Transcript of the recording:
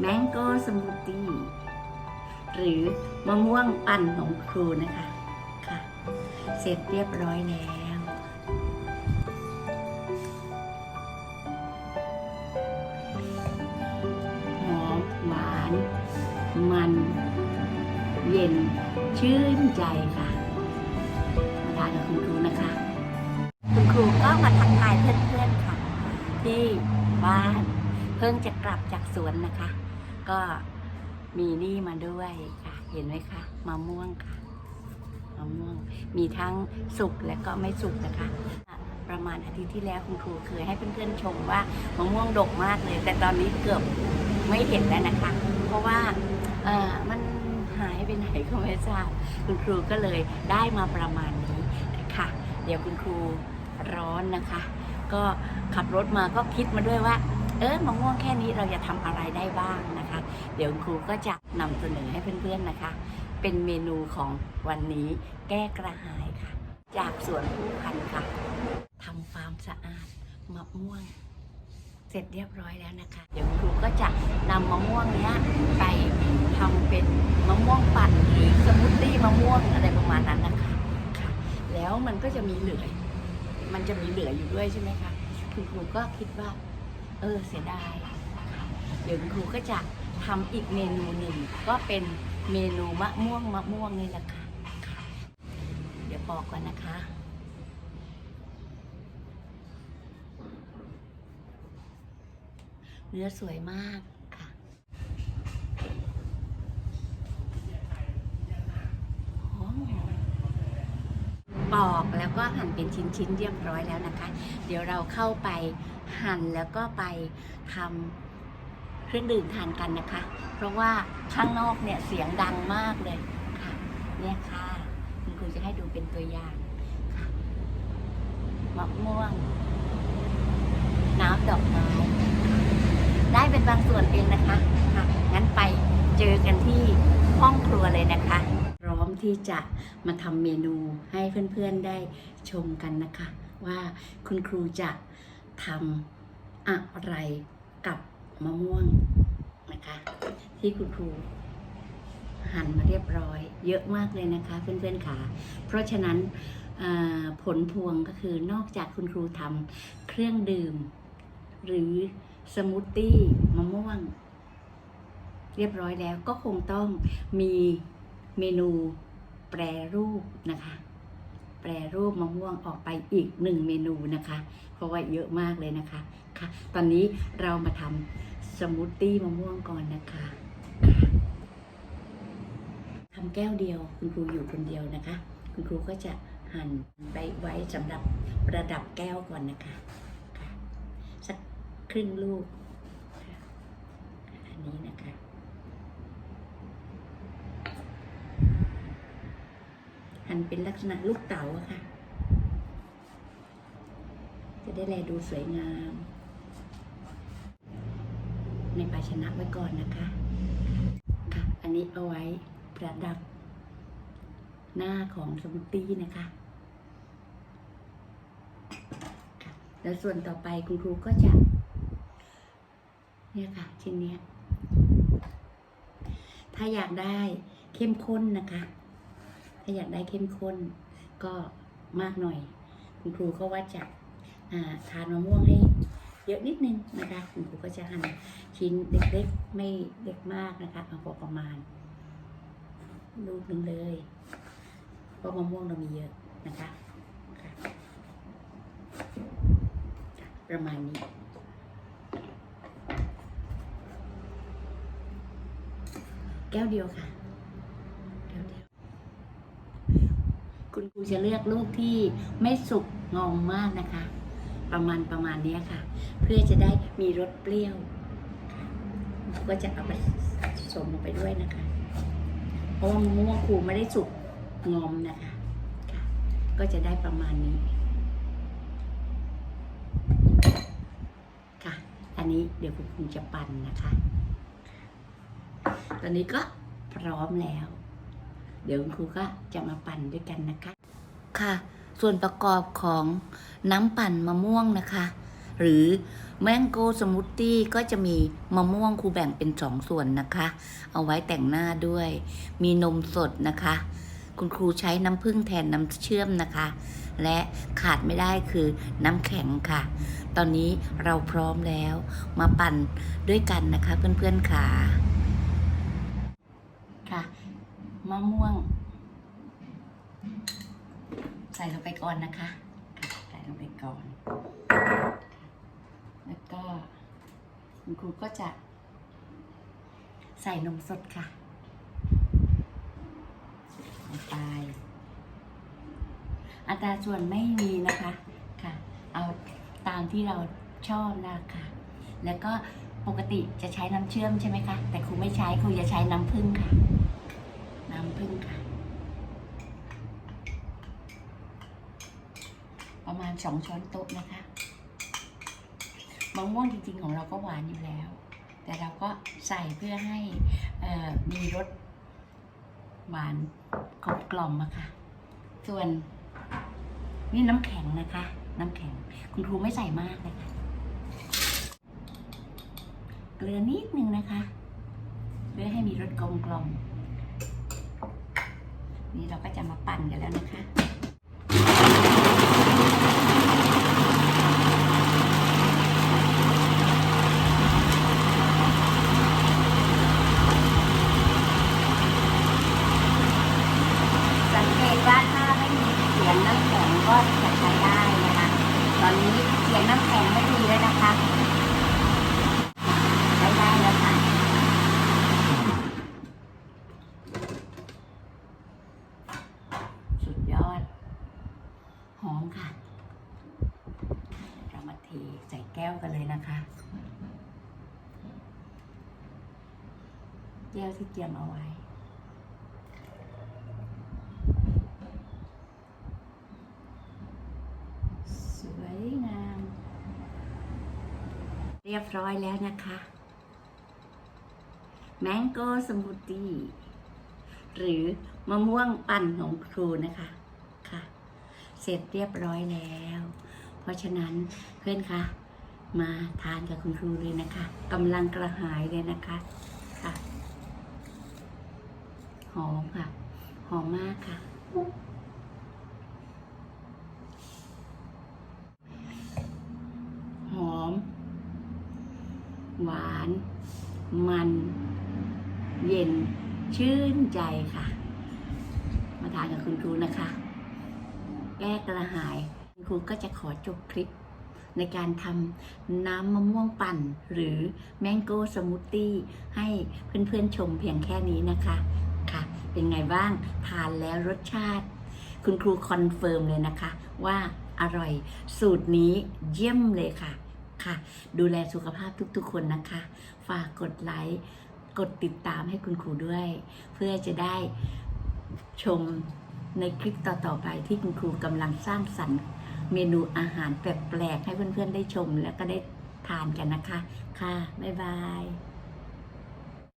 แมงโก้สมูทตี้หรือมะม่วงปั่นของครูนะคะค่ะ เสร็จเรียบร้อยแล้วหอมหวานมันเย็นชื่นใจค่ะมาทานกับคุณครูนะคะ คุณครูก็มาทักทายเพื่อนๆค่ะ ที่บ้านเพิ่งจะกลับจากสวนนะคะ ก็มีนี่มาด้วยค่ะ เห็นไหมคะมะม่วงค่ะมะม่วง มีทั้งสุกและก็ไม่สุกนะคะ ประมาณอาทิตย์ที่แล้วคุณครูเคยให้เพื่อนๆชมว่ามะม่วงดกมากเลย แต่ตอนนี้เกือบไม่เห็นแล้วนะคะ เพราะว่าเออมันหายไปไหนก็ไม่ทราบ คุณครูก็เลยได้มาประมาณนี้ค่ะ เดี๋ยวคุณครูร้อนนะคะ ก็ขับรถมาก็คิดมาด้วยว่า เออมะม่วงแค่นี้เราจะทำอะไรได้บ้างน เดี๋ยวครูก็จะนำเสนอให้เพื่อนๆนะคะ เป็นเมนูของวันนี้แก้กระหายค่ะ จากสวนผู้พันค่ะทำฟาร์มสะอาดมะม่วง เสร็จเรียบร้อยแล้วนะคะ เดี๋ยวครูก็จะนำมะม่วงเนี้ยไปทำเป็นมะม่วงปั่นหรือสมูทตี้มะม่วงอะไรประมาณนั้นนะคะค่ะ แล้วมันก็จะมีเหลือมันจะมีเหลืออยู่ด้วยใช่ไหมคะคุณครูก็คิดว่า เออเสียดายเดี๋ยวคุณครูก็จะ ทำอีกเมนูหนึ่ง ก็เป็นเมนูมะม่วงมะม่วงนี่แหละค่ะคะเดี๋ยวบอกก่อนนะคะเนื้อสวยมากค่ะ ปอกแล้วก็หั่นเป็นชิ้นๆเรียบร้อยแล้วนะคะ เดี๋ยวเราเข้าไปหั่นแล้วก็ไปทำ เครื่องดื่มทานกันนะคะ เพราะว่าข้างนอกเนี่ยเสียงดังมากเลยค่ะเนี่ยค่ะคุณครูจะให้ดูเป็นตัวอย่างค่ะมะม่วง น้ำดอกไม้ได้เป็นบางส่วนเองนะคะค่ะงั้นไปเจอกันที่ห้องครัวเลยนะคะ พร้อมที่จะมาทำเมนูให้เพื่อนๆได้ชมกันนะคะ ว่าคุณครูจะทำอะไรกับ มะม่วงนะคะ ที่คุณครูหั่นมาเรียบร้อย เยอะมากเลยนะคะเพื่อนๆค่ะ เพราะฉะนั้นผลพวงก็คือนอกจากคุณครูทำเครื่องดื่ม หรือสมูทตี้มะม่วง เรียบร้อยแล้วก็คงต้องมีเมนูแปรรูปนะคะ แปรรูปมะม่วงออกไปอีกหนึ่งเมนูนะคะ เพราะว่าเยอะมากเลยนะคะค่ะ ตอนนี้เรามาทำสมูทตี้มะม่วงก่อนนะคะทำแก้วเดียวคุณครูอยู่คนเดียวนะคะ คุณครูก็จะหั่นไปไว้สำหรับประดับแก้วก่อนนะคะค่ะสักครึ่งลูกอันนี้นะคะันเป็นลักษณะลูกเต๋าค่ะ จะได้แลดูสวยงาม ในภาชนะไว้ก่อนนะคะ ค่ะ อันนี้เอาไว้ประดับ หน้าของสมูทตี้นะคะค่ะแล้วส่วนต่อไปคุณครูก็จะ เนี่ยค่ะชิ้นเนี้ยถ้าอยากได้เข้มข้นนะคะ ถ้าอยากได้เข้มข้นก็มากหน่อย คุณครูก็ว่าจะาทานมะม่วงให้เยอะนิดนึงนะคะคุณครูก็จะหั่นชิ้นเล็กๆไม่เล็กมากนะคะเอาพอประมาณ ลูกหนึ่งเลยเพราะมะม่วงเรามีเยอะนะคะประมาณนี้แก้วเดียวค่ะ แก้วเดียว คุณครูจะเลือกลูกที่ไม่สุกงอมมากนะคะ ประมาณประมาณนี้ค่ะ เพื่อจะได้มีรสเปรี้ยวก็จะเอาไปผสมลงไปด้วยนะคะ เพราะว่ามะม่วงครูไม่ได้สุกงอมนะคะค่ะ ก็จะได้ประมาณนี้ค่ะ อันนี้เดี๋ยวคุณครูจะปั่นนะคะ ตอนนี้ก็พร้อมแล้ว เดี๋ยวครูก็จะมาปั่นด้วยกันนะคะ ค่ะ ส่วนประกอบของน้ำปั่นมะม่วงนะคะ หรือแมงโก้สมูทตี้ก็จะมีมะม่วงครูแบ่งเป็นสองส่วนนะคะ เอาไว้แต่งหน้าด้วย มีนมสดนะคะ คุณครูใช้น้ำผึ้งแทนน้ำเชื่อมนะคะ และขาดไม่ได้คือน้ำแข็งค่ะ ตอนนี้เราพร้อมแล้ว มาปั่นด้วยกันนะคะเพื่อนๆค่ะ มะม่วง ใส่ลงไปก่อนนะคะ ใส่ลงไปก่อน แล้วก็คุณครูก็จะ ใส่นมสดค่ะลงไป อัตราส่วนไม่มีนะคะค่ะ เอาตามที่เราชอบนะคะ แล้วก็ปกติจะใช้น้ำเชื่อมใช่ไหมคะ แต่ครูไม่ใช้ ครูจะใช้น้ำผึ้งค่ะ น้ำผึ้งค่ะ ประมาณสองช้อนโต๊ะนะคะมะม่วงจริงๆของเราก็หวานอยู่แล้ว แต่เราก็ใส่เพื่อให้มีรสหวานกลมกล่อมอะค่ะ ส่วนนี่น้ำแข็งนะคะ น้ำแข็งคุณครูไม่ใส่มากนะคะเกลือนิดนึงนะคะ เพื่อให้มีรสกลมกล่อม นี่เราก็จะมาปั่นกันแล้วนะคะสังเกตว่าถ้าไม่มีเสียงน้ำแข็งก็จะใช้ได้นะคะ ตอนนี้เสียงน้ำแข็งไม่ดีเลยนะคะ ใช้ได้แล้วค่ะ สุดยอด หอมค่ะ เรามาเทใส่แก้วกันเลยนะคะแก้วที่เตรียมเอาไว้ สวยงาม เรียบร้อยแล้วนะคะแมงโก้สมูทตี้หรือมะม่วงปั่นของครูนะคะ ค่ะ เสร็จเรียบร้อยแล้ว ราะฉะนั้นเพื่อนคะมาทานกับคุณครูเลยนะคะกำลังกระหายเลยนะคะค่ะหอมค่ะ หอมมากค่ะ หอม หวาน มัน เย็น ชื่นใจค่ะ มาทานกับคุณครูนะคะ แก้กระหาย ครูก็จะขอจบคลิป ในการทำน้ำมะม่วงปั่น หรือแมงโก้สมูทตี้ให้เพื่อนๆชมเพียงแค่นี้นะคะค่ะ เป็นไงบ้างทานแล้วรสชาติ คุณครูคอนเฟิร์มเลยนะคะ ว่าอร่อย สูตรนี้เยี่ยมเลยค่ะค่ะ ดูแลสุขภาพทุกๆคนนะคะ ฝากกดไลค์กดติดตามให้คุณครูด้วย เพื่อจะได้ชมในคลิปต่อๆไปที่คุณครูกำลังสร้างสรรค์ เมนูอาหารแปลกๆให้เพื่อนๆได้ชมแล้วก็ได้ทานกันนะคะ ค่ะ บ๊ายบาย